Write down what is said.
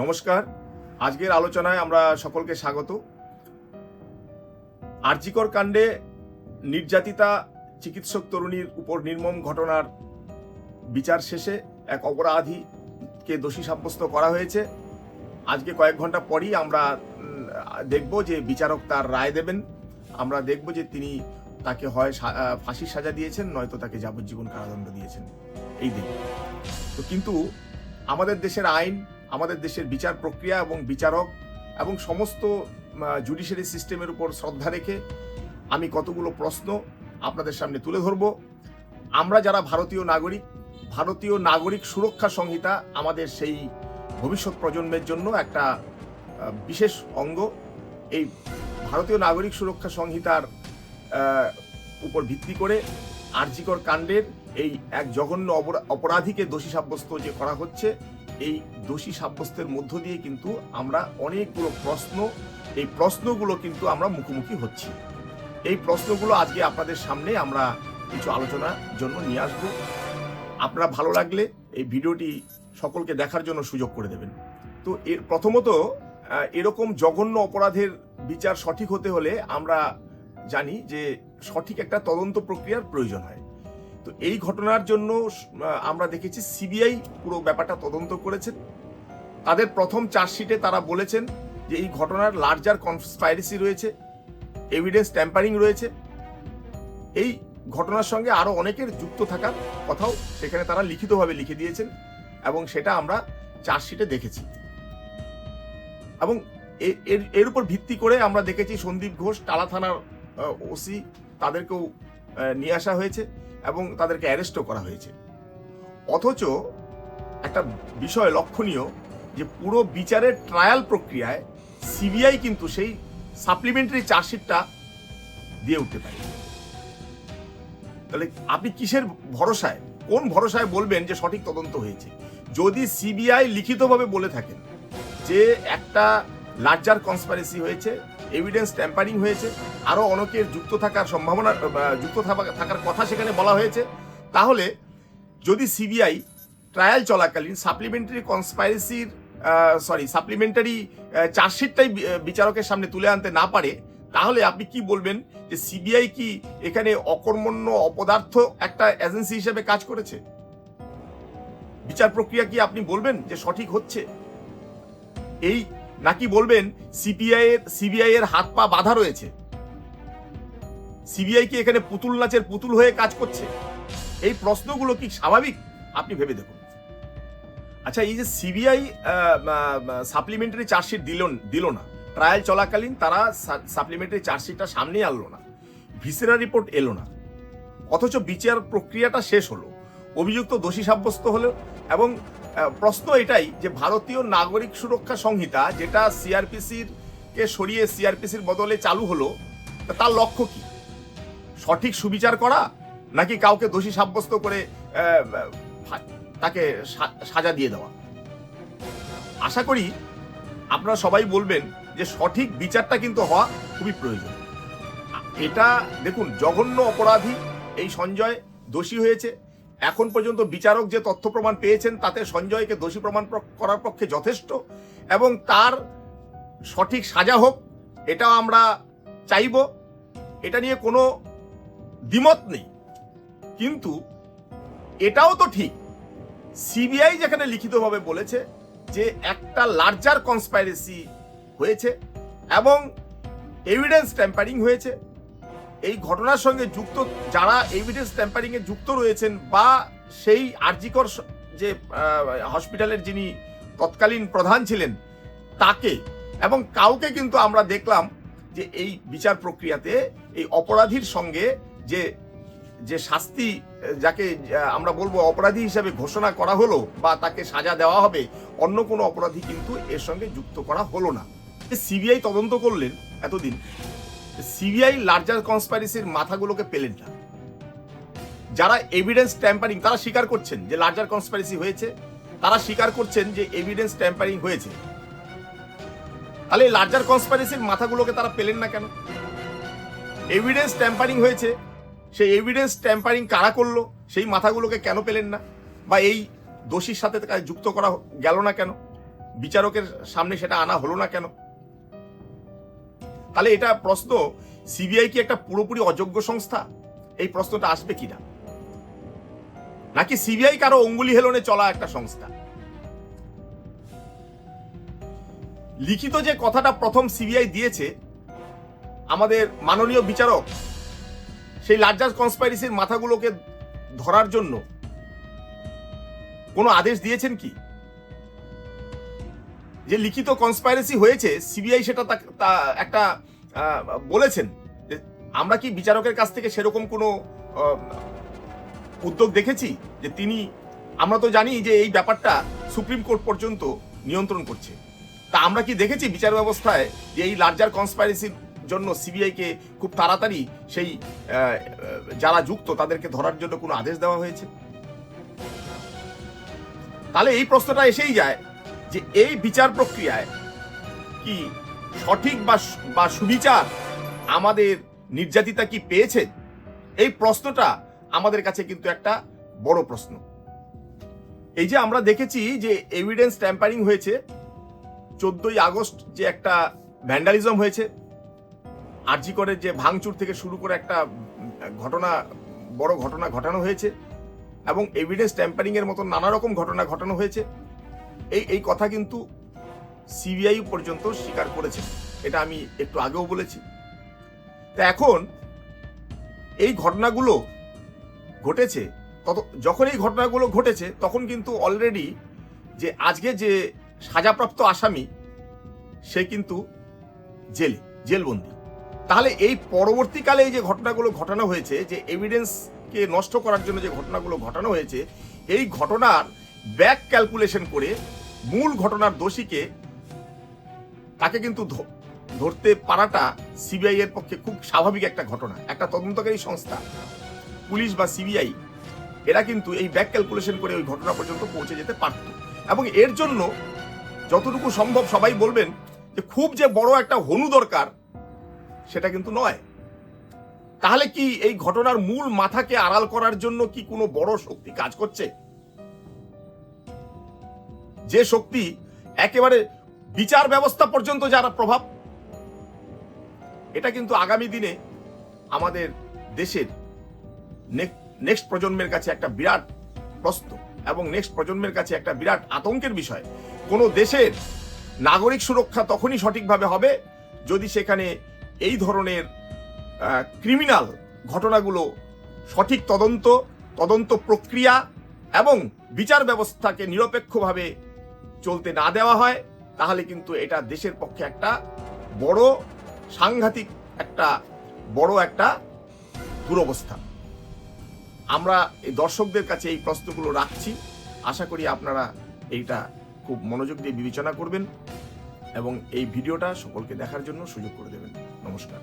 নমস্কার। আজকের আলোচনায় আমরা সকলকে স্বাগত। আরজিকর কাণ্ডে নির্যাতিতা চিকিৎসক তরুণীর উপর নির্মম ঘটনার বিচার শেষে এক অপরাধীকে দোষী সাব্যস্ত করা হয়েছে। আজকে কয়েক ঘণ্টা পরই আমরা দেখব যে বিচারক তার রায় দেবেন। আমরা দেখব যে তিনি তাকে হয় ফাঁসির সাজা দিয়েছেন, নয়তো তাকে যাবজ্জীবন কারাদণ্ড দিয়েছেন। এই দিন তো কিন্তু আমাদের দেশের আইন আমাদের দেশের বিচার প্রক্রিয়া এবং বিচারক এবং সমস্ত জুডিশিয়ারি সিস্টেমের উপর শ্রদ্ধা রেখে আমি কতগুলো প্রশ্ন আপনাদের সামনে তুলে ধরব। আমরা যারা ভারতীয় নাগরিক ভারতীয় নাগরিক সুরক্ষা সংহিতা আমাদের সেই ভবিষ্যৎ প্রজন্মের জন্য একটা বিশেষ অঙ্গ। এই ভারতীয় নাগরিক সুরক্ষা সংহিতার উপর ভিত্তি করে আরজিকর কাণ্ডের এই এক জঘন্য অপরাধীকে দোষী সাব্যস্ত যে করা হচ্ছে এই দোষী সাব্যস্তের মধ্য দিয়ে কিন্তু আমরা অনেকগুলো প্রশ্ন, এই প্রশ্নগুলো কিন্তু আমরা মুখোমুখি হচ্ছি। এই প্রশ্নগুলো আজকে আপনাদের সামনে আমরা কিছু আলোচনার জন্য নিয়ে আসব। আপনারা ভালো লাগলে এই ভিডিওটি সকলকে দেখার জন্য সুযোগ করে দেবেন। তো এর প্রথমত এরকম জঘন্য অপরাধের বিচার সঠিক হতে হলে আমরা জানি যে সঠিক একটা তদন্ত প্রক্রিয়ার প্রয়োজন হয়। তো এই ঘটনার জন্য আমরা দেখেছি সিবিআই পুরো ব্যাপারটা তদন্ত করেছেন তাদের প্রথম চার্জশিটে তারা বলেছেন যে এই ঘটনার লার্জার কনস্পাইরেসি রয়েছে এভিডেন্স ট্যাম্পারিং রয়েছে। এই ঘটনার সঙ্গে আরও অনেকের যুক্ত থাকার কথাও সেখানে তারা লিখিতভাবে লিখে দিয়েছেন এবং সেটা আমরা চার্জশিটে দেখেছি। এবং এর এর উপর ভিত্তি করে আমরা দেখেছি সন্দীপ ঘোষ, টালা থানার ওসি, তাদেরকেও নিয়ে আসা হয়েছে। এবং তাদেরকে অ্যারেস্টও করা হয়েছে। অথচ একটা বিষয় লক্ষণীয় যে পুরো বিচারের ট্রায়াল প্রক্রিয়ায় সিবিআই কিন্তু সেই সাপ্লিমেন্টারি চার্জশিটটা দিয়ে উঠতে পারে। তাহলে আপনি কিসের ভরসায়? কোন ভরসায় বলবেন যে সঠিক তদন্ত হয়েছে? যদি সিবিআই লিখিতভাবে বলে থাকেন যে একটা লার্জার কনসপারেসি হয়েছে এভিডেন্স ট্যাম্পারিং হয়েছে আরও অনেকের যুক্ত থাকার সম্ভাবনা যুক্ত থাকা- থাকার কথা সেখানে বলা হয়েছে। তাহলে, যদি সিবিআই ট্রায়াল চলাকালীন সাপ্লিমেন্টারি কনসপাইরেসির সরি সাপ্লিমেন্টারি চার্জশিটটাই বিচারকের সামনে তুলে আনতে না পারে, তাহলে আপনি কি বলবেন যে সিবিআই কি এখানে অকর্মণ্য অপদার্থ একটা এজেন্সি হিসেবে কাজ করেছে? বিচার প্রক্রিয়া কি আপনি বলবেন যে সঠিক হচ্ছে? এই নাকি বলবেন সিপিআই এর সিবিআই এর হাত পা বাধা রয়েছে? সিবিআই কি এখানে পুতুল নাচের পুতুল হয়ে কাজ করছে? এই প্রশ্নগুলো কি স্বাভাবিক? আপনি ভেবে দেখুন। আচ্ছা এই যে সিবিআই সাপ্লিমেন্টারি চার্জশিট দিল দিল না। ট্রায়াল চলাকালীন তারা সাপ্লিমেন্টারি চার্জশিটটা সামনে আনলো না। ভিসেরা রিপোর্ট এলো না। অথচ বিচার প্রক্রিয়াটা শেষ হলো। অভিযুক্ত দোষী সাব্যস্ত হলো এবং প্রশ্ন এটাই যে ভারতীয় নাগরিক সুরক্ষা সংহিতা যেটা সিআরপিসির কে সরিয়ে সিআরপিসির বদলে চালু হলো তার লক্ষ্য কি? সঠিক সুবিচার করা নাকি কাউকে দোষী সাব্যস্ত করে তাকে সাজা দিয়ে দেওয়া? আশা করি আপনারা সবাই বলবেন যে সঠিক বিচারটা কিন্তু হওয়া খুবই প্রয়োজন। এটা দেখুন, জঘন্য অপরাধী এই সঞ্জয় দোষী হয়েছে। এখন পর্যন্ত বিচারক যে তথ্য প্রমাণ পেয়েছেন, তাতে সঞ্জয়কে দোষী প্রমাণ করার পক্ষে যথেষ্ট এবং তার সঠিক সাজা হোক এটাও আমরা চাইব। এটা নিয়ে কোনো দ্বিমত নেই। কিন্তু এটাও তো ঠিক, সিবিআই যেখানে লিখিতভাবে বলেছে যে একটা লার্জার কনস্পাইরেসি হয়েছে এবং এভিডেন্স ট্যাম্পারিং হয়েছে। এই ঘটনার সঙ্গে যুক্ত, যারা এভিডেন্স ট্যাম্পারিং এ যুক্ত রয়েছেন বা সেই আরজিকর যে হসপিটালের যিনি তৎকালীন প্রধান ছিলেন, তাকে এবং কাউকে কিন্তু আমরা দেখলাম যে এই বিচার প্রক্রিয়াতে এই অপরাধীর সঙ্গে যে যে শাস্তি, যাকে আমরা বলব অপরাধী হিসেবে ঘোষণা করা হলো বা তাকে সাজা দেওয়া হবে, অন্য কোনো অপরাধী কিন্তু এর সঙ্গে যুক্ত করা হলো না। সিবিআই তদন্ত করলেন এতদিন। সিবিআই লার্জার কনস্পাইরেসির মাথাগুলোকে পেলেন না। যারা এভিডেন্স ট্যাম্পারিং তারা স্বীকার করছেন যে লার্জার কনস্পাইরেসি হয়েছে। তারা স্বীকার করছেন যে এভিডেন্স ট্যাম্পারিং হয়েছে। তাহলে লার্জার কনস্পাইরেসির মাথাগুলোকে তারা পেলেন না কেন? এভিডেন্স ট্যাম্পারিং হয়েছে। সেই এভিডেন্স ট্যাম্পারিং কারা করল? সেই মাথাগুলোকে কেন পেলেন না? বা এই দোষীর সাথে যুক্ত করা গেল না কেন? বিচারকের সামনে সেটা আনা হলো না কেন? তাহলে এটা প্রশ্ন সিবিআই কি একটা পুরোপুরি অযোগ্য সংস্থা? এই প্রশ্নটা আসবে কিনা? নাকি সিবিআই কারও অঙ্গুলি হেলনে চলা একটা সংস্থা? লিখিত যে কথাটা প্রথম সিবিআই দিয়েছে, আমাদের মাননীয় বিচারক, সেই লার্জার কনস্পাইরেসির মাথাগুলোকে ধরার জন্য কোনো আদেশ দিয়েছেন কি? যে লিখিত কনস্পাইরেসি হয়েছে সিবিআই সেটা তা- একটা বলেছেন আমরা কি বিচারকের কাছ থেকে সেরকম কোনো উদ্যোগ দেখেছি? যে তিনি, আমরা তো জানি যে এই ব্যাপারটা সুপ্রিম কোর্ট পর্যন্ত নিয়ন্ত্রণ করছে। তা আমরা কি দেখেছি বিচার ব্যবস্থায় যে এই লার্জার কনস্পাইরেসির জন্য সিবিআইকে খুব তাড়াতাড়ি সেই যারা যুক্ত তাদেরকে ধরার জন্য কোনো আদেশ দেওয়া হয়েছে? তাহলে এই প্রশ্নটা এসেই যায় যে এই বিচার প্রক্রিয়ায় কি সঠিক বা সুবিচার আমাদের নির্যাতিতা কি পেয়েছে? এই প্রশ্নটা আমাদের কাছে কিন্তু একটা বড় প্রশ্ন। এই যে আমরা দেখেছি যে এভিডেন্স ট্যাম্পারিং হয়েছে, চোদ্দই আগস্ট যে একটা ভ্যান্ডালিজম হয়েছে আরজি করে যে ভাঙচুর থেকে শুরু করে একটা ঘটনা, বড় ঘটনা ঘটানো হয়েছে এবং এভিডেন্স ট্যাম্পারিং এর মতো নানা রকম ঘটনা ঘটানো হয়েছে। এই এই কথা কিন্তু সিবিআই পর্যন্ত স্বীকার করেছে। এটা আমি একটু আগেও বলেছি। তা এখন এই ঘটনাগুলো ঘটেছে, তত, যখন এই ঘটনাগুলো ঘটেছে, তখন কিন্তু অলরেডি যে আজকে যে সাজাপ্রাপ্ত আসামি, সে কিন্তু জেলে, জেলবন্দি। তাহলে এই পরবর্তীকালে এই যে ঘটনাগুলো ঘটানো হয়েছে, যে এভিডেন্সকে নষ্ট করার জন্য যে ঘটনাগুলো ঘটানো হয়েছে, এই ঘটনার ব্যাক ক্যালকুলেশন করে মূল ঘটনার দোষীকে তাকে কিন্তু ধরতে পারাটা সিবিআই এর পক্ষে খুব স্বাভাবিক একটা ঘটনা। একটা তদন্তকারী সংস্থা, পুলিশ বা সিবিআই, এরা কিন্তু এই ব্যাক ক্যালকুলেশন করে ওই ঘটনা পর্যন্ত পৌঁছে যেতে পারত। এবং এর জন্য যতটুকু সম্ভব সবাই বলবেন যে খুব যে বড় একটা হনু দরকার, সেটা কিন্তু নয়। তাহলে কি এই ঘটনার মূল মাথাকে আড়াল করার জন্য কি কোনো বড় শক্তি কাজ করছে? যে শক্তি একেবারে বিচার ব্যবস্থা পর্যন্ত যারা প্রভাব, এটা কিন্তু আগামী দিনে আমাদের দেশের নেক্সট প্রজন্মের কাছে একটা বিরাট প্রশ্ন এবং নেক্সট প্রজন্মের কাছে একটা বিরাট আতঙ্কের বিষয়। কোনো দেশের নাগরিক সুরক্ষা তখনই সঠিকভাবে হবে যদি সেখানে এই ধরনের ক্রিমিনাল ঘটনাগুলো সঠিক তদন্ত তদন্ত প্রক্রিয়া এবং বিচার ব্যবস্থাকে নিরপেক্ষভাবে চলতে না দেওয়া হয়, তাহলে কিন্তু এটা দেশের পক্ষে একটা বড় সাংঘাতিক একটা বড় একটা দুরবস্থা। আমরা এই দর্শকদের কাছে এই প্রশ্নগুলো রাখছি। আশা করি আপনারা এইটা খুব মনোযোগ দিয়ে বিবেচনা করবেন এবং এই ভিডিওটা সকলকে দেখার জন্য সুযোগ করে দেবেন। নমস্কার।